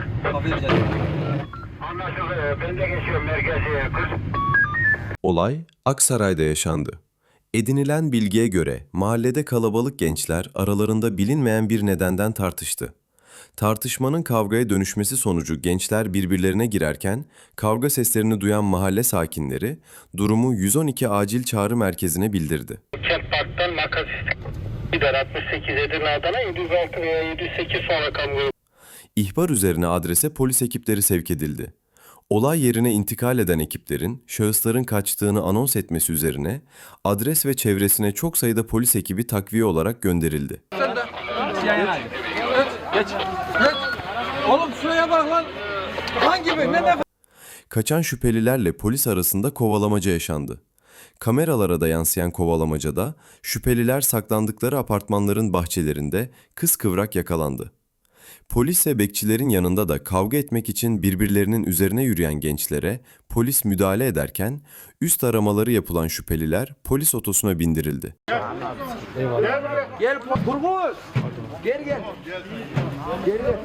var. Kafayı güzel. Anlaşıldı. Ben de geçiyorum merkezi. Kız. Olay Aksaray'da yaşandı. Edinilen bilgiye göre mahallede kalabalık gençler aralarında bilinmeyen bir nedenden tartıştı. Tartışmanın kavgaya dönüşmesi sonucu gençler birbirlerine girerken kavga seslerini duyan mahalle sakinleri durumu 112 acil çağrı merkezine bildirdi. Kent Park'tan makas gider 68 Edirne Adana 706 veya 708 son rakam grubu. İhbar üzerine adrese polis ekipleri sevk edildi. Olay yerine intikal eden ekiplerin şahısların kaçtığını anons etmesi üzerine adres ve çevresine çok sayıda polis ekibi takviye olarak gönderildi. Oğlum şuraya bak lan. Hangi bir? Ne ne? Kaçan şüphelilerle polis arasında kovalamaca yaşandı. Kameralara da yansıyan kovalamacada şüpheliler saklandıkları apartmanların bahçelerinde kıskıvrak yakalandı. Polis ve bekçilerin yanında da kavga etmek için birbirlerinin üzerine yürüyen gençlere polis müdahale ederken üst aramaları yapılan şüpheliler polis otosuna bindirildi. Gel Turgut. Gel gel. Gel gel.